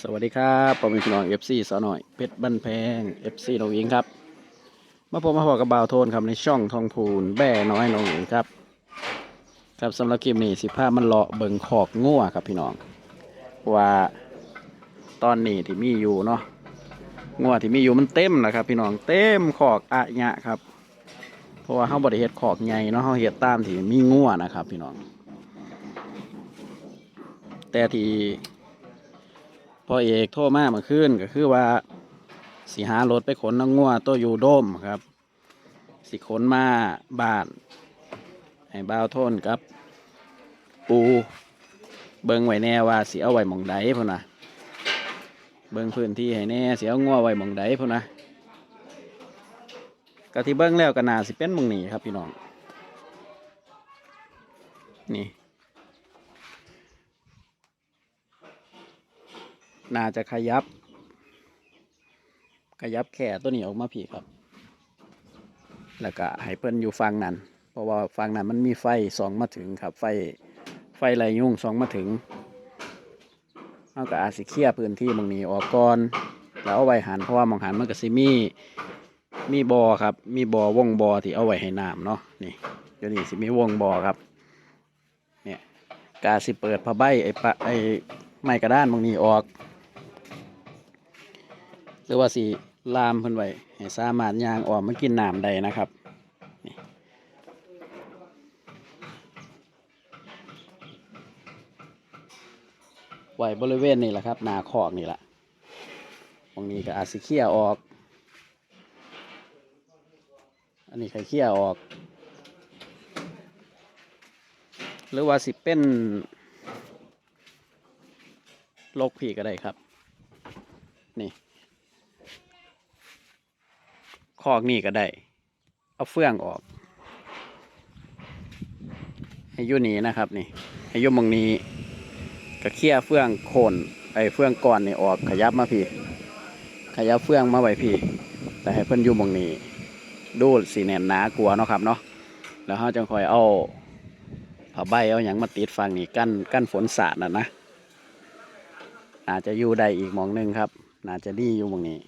สวัสดีครับผมเป็นพี่น้อง FC สาวหน่อยเพชรบ้านแพง FC น้องอิงครับ มาพบมาพบกับบ่าวโทนครับในช่องทองพูนแบ่น้อยน้องอิงครับ ครับสำหรับคลิปนี้สิภาพมันเลาะเบิงขอกงัวครับพี่น้องว่าตอนนี้ที่มีอยู่เนาะงัวที่มีอยู่มันเต็มแล้วครับ พี่น้องเต็มขอกอะยะครับ เพราะว่าเขาบริเฮ็ดขอกใหญ่เนาะเขาเฮ็ดตามที่มีงัวนะครับ พี่น้อง แต่ที่ พอเอกโทรมาเมื่อคืนก็คือว่าสิหารถไปขนน้องงัวตัวอยู่โดมครับ สิขนมาบ้านให้บ่าวทนกับ ปูเบิงไว้แน่ว่าสิเอาไว้หมองใดพุ่นนะเบิงพื้นที่ให้แน่สิเอางัวไว้หมองใดพุ่นนะก็ที่เบิงแล้วก็น่าสิเป็นหมองนี้ครับพี่น้องนี่ น่าจะขยับ ขยับแข่ตัวนี้ออกมาผีครับ แล้วก็ให้เพิ่นอยู่ฟังนั้น เพราะว่าฟังนั้นมันมีไฟสองมาถึงครับ ไฟไฟไรยุ่งสองมาถึงเอาก็อาสิเคียพื้นที่บางนี้ออกก่อนแล้วเอาไว้หันเพราะว่ามองหันมันก็สิมีมีบอครับ มีบอวงบอที่เอาไว้ให้น้ำเนาะนี่เดี๋ยวนี้สิมีวงบอครับเนี่ยกาสิเปิดผ้าใบไอ้ปะไอ้ไม้กระด้านบางนี้ออก หรือว่าสีลามเพิ่นไว้ให้สามารถยางออกมากินน้ำได้นะครับไว้บริเวณนี่แหละครับ นาคอกนี่แหละตรงนี้ก็อาจสิเคียออก อันนี้ใครเคียออก หรือว่าสิเป็นโรคผีก็ได้ครับ นี่ คอกนี่ก็ได้ เอาเฟื่องออกให้ยุ่นี้นะครับนี่ให้ยุ่หมองนี้ก็เคี่ยเฟื่องโคนไอเฟื่องก่อนนี่ออกขยับมาพี่ ขยับเฟื่องมาไว้พี่ แต่ให้เพิ่นยู่หมองนี้ ดูสีแนนหนากลัวเนาะครับเนาะแล้วเขาจะคอยเอาผ้าใบเอาอย่างมาติดฟังนี่กั้นกั้นฝนสาดน่ะนะอาจจะอยู่ได้อีกมองหนึงครับน่าจะดีอยู่มองนี้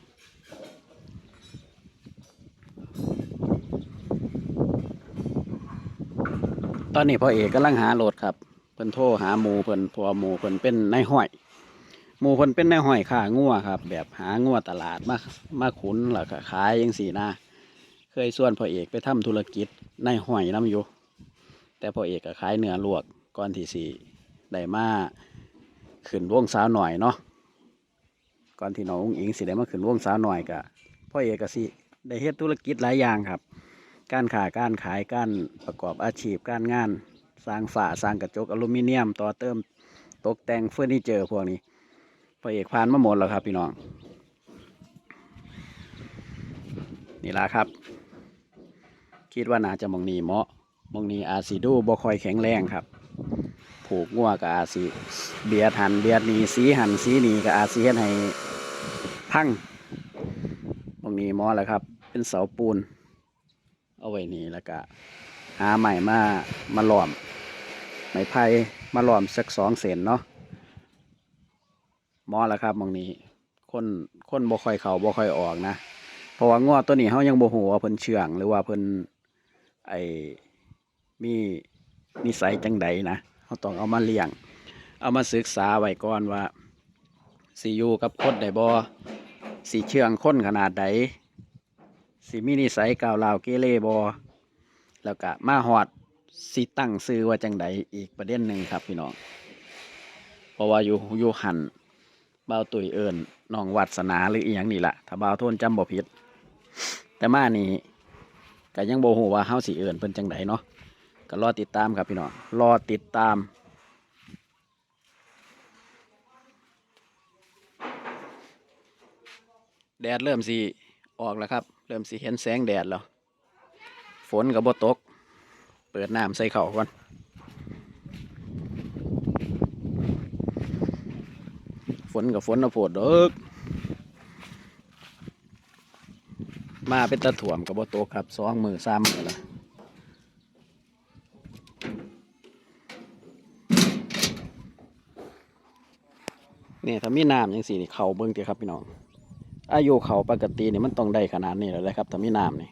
ตอนนี้พ่อเอกกำลังหาโหลดครับเพิ่นโทรหาหมูเพิ่นพราะวหมูเพิ่นเป็นนายห้อยหมูเพิ่นเป็นนายห้อยข่างัวครับ แบบหางัวตลาดมามาขุนแล้วก็ขายยังสี่นะเคยส่วนพ่อเอกไปทำธุรกิจนายห้อยน้ำอยู่แต่พ่อเอกก็ขายเนื้อลวกก่อนที่สี่ได้มาขึ้นวงสาวหน่อยเนาะก่อนที่น้องอุ๋งอิงสิได้มาขึ้นวงสาวหน่อยก็พ่อเอกก็สิได้เฮ็ดธุรกิจหลายอย่างครับ การขาการขายการประกอบอาชีพการงาน สร้างฝาสร้างกระจกอลูมิเนียม ต่อเติมตกแต่งเฟอร์นิเจอร์พวกนี้พระเอกพานมาหมดแล้วครับพี่น้อง นี่ละครับ คิดว่าน่าจะมองนีเหมาะมองนีอาจสีดูบ่คอยแข็งแรงครับ ผูกงัวกับอาจสีเบียดหันเบียดหนีสีหันสีหนีกับอาจสีเฮ็ดให้พังมองนีเหมาะแล้วครับ เป็นเสาปูน เอาไว้นี่แล้วก็หาใหม่มามาหลอมไม้ไผ่มาหลอมสักสองเศษเนาะมอแล้วครับมองนี้คนคนบ่ค่อยเขาบ่ค่อยออกนะเพราะว่างอตัวนี้เฮายังบ่ฮู้ว่าเพิ่นเชื่องหรือว่าเพิ่นไอ้มีนิสัยจังใดนะเฮาต้องเอามาเลี้ยง เอามาศึกษาไว้ก่อนว่าสิอยู่กับคนได้บ่สิเชื่องคนขนาดใด สิมีนิสัยก้าวร้าวเกเรบอแล้วก็มาหอดสิตั้งซื้อว่าจังใดอีกประเด็นหนึ่งครับพี่น้องเพราะว่าอยู่อยู่หันเบาตุยเอิญน้องวัดสนาหรืออีหยังนี่แหละถ้าเบาวโทนจำบ่ผิด แต่มานี่ก็ยังโบ่ฮู้ว่าเฮาสิเอิญเพิ่นจังใดเนาะก็รอติดตามครับพี่น้องรอติดตามแดดเริ่มสิออกแล้วครับ เริ่มสิเห็นแสงแดดแล้ว ฝนกับบ่ตก เปิดน้ำใส่เข่าก่อนฝนกับฝนเอาโผดเด้อมาเป็นตะถ่วมกับบ่ตกครับสองมือสามมือละเนี่ยถ้ามีน้ำจังซี่นี่เข่าเบิ่งเถอะครับพี่น้อง อายุเขาปกตินี่มันต้องได้ขนาดนี้แล้วแหละครับถ้ามีน้ำนี่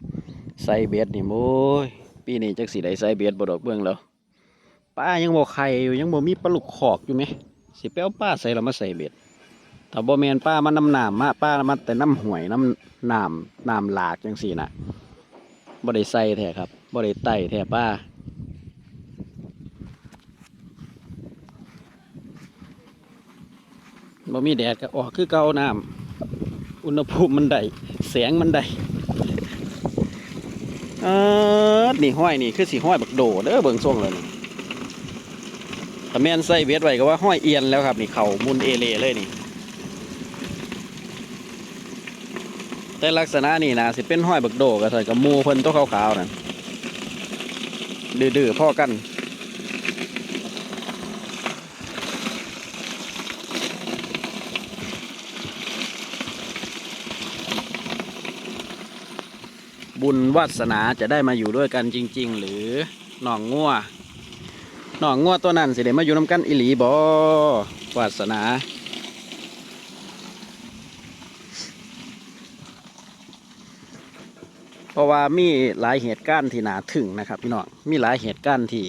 ใส่เบ็ดนี่โอ้ยปีนี้จักสิได้ใส่เบ็ดบดอกเบิ่งแล้วป้ายังบ่ไข่อยู่ยังบ่มีปลาลูกขอกอยู่ไหมสิไปเอาป้าใส่แล้วมาใส่เบ็ดถ้าบ่แมนป้ามันน้ำหน้ำมาป้ามันแต่น้ำห่วยน้ำหน้ำน้ำหลากจังซี่น่ะบ่ได้ใส่แท้ครับบ่ได้ไต่แท้ป้าบ่มีแดดก็ออกคือเก่าน้ำ อุณหภูมิมันได้แสงมันได้เออนี่ห้อยนี่คือสีห้อยบักโดเด้อเบิ่งทรงเลยนี่แต่แม่นใส่เบ็ดไว้ก็ว่าห้อยเอียนแล้วครับ นี่เขามุนเอเลเลยนี่ แต่ลักษณะนี่นะสิเป็นห้อยบักโดก็ใส่กับมูเพิ่นตัวขาวๆนั่นดื้อๆพ่อกัน บุญวาสนาจะได้มาอยู่ด้วยกันจริง ๆ หรือหนองงัวหนองงัวตัวนั้นสิได้มาอยู่น้ำกันอิหลีบอวาสนา เพราะว่ามีหลายเหตุการณ์ที่หนาถึงนะครับพี่น้องมีหลายเหตุการณ์ที่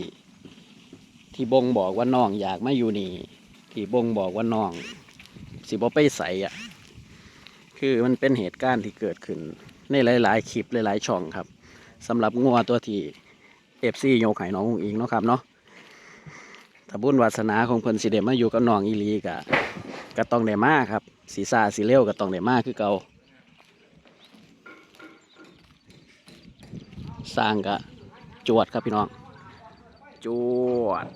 ที่บงบอกว่าน้องอยากมาอยู่นี่ที่บงบอกว่าน้อง สิบ่ไปใสอะ คือมันเป็นเหตุการณ์ที่เกิดขึ้น ในหลาย ๆ คลิปหลาย ๆ ช่องครับสำหรับงัวตัวที่เอฟซีโยกไห้น้องอิงเนาะครับเนาะถ้าบุญวาสนาของเพิ่นสิเดมาอยู่กับน้องอีลีกะก็ต้องได้มาครับสีซาสีเลี้ยวก็ต้องได้มาคือเก่าสร้างกะจวดครับพี่น้องจวด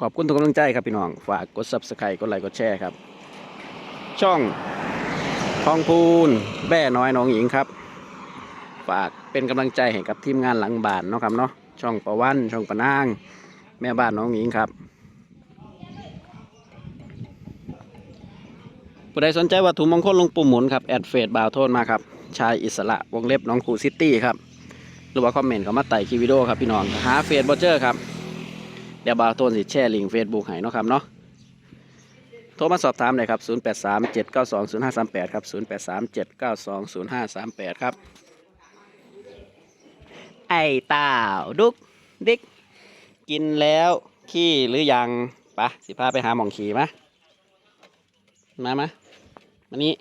ขอบคุณทุกกำลังใจครับพี่น้อง ฝากกด subscribe กดไลค์กดแชร์ครับ ช่อง ทองพูนแบ่น้อยน้องหญิงครับ ฝากเป็นกำลังใจให้กับทีมงานหลังบ้านเนาะครับเนาะช่องประวันช่องประนาง แม่บ้านน้องหญิงครับผู้ใดสนใจวัตถุมงคลลงปู่มหมุนครับแอดเฟซบาวโทนมาครับชายอิสระวงเล็บน้องคูซิตี้ครับหรือว่าคอมเมนต์เขามาไต่คลิปวิดีโอครับพี่น้องหาเฟซบอเจอร์ครับเดี๋ยวบาวโทนสิแชร์ลิงเฟซบุ๊กให้เนาะครับเนาะ โทรมาสอบถามเลยครับ 0837920538 ครับ 0837920538 ครับ ไอ้ต่าดุกดิก กินแล้วขี้หรือยังปะสิพาไปหาหมองขี่มะมามามานี่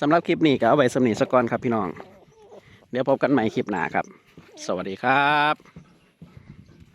สำหรับคลิปนี้ก็เอาไว้สำนีสกก่อนครับพี่น้อง เดี๋ยวพบกันใหม่คลิปหน้าครับ สวัสดีครับ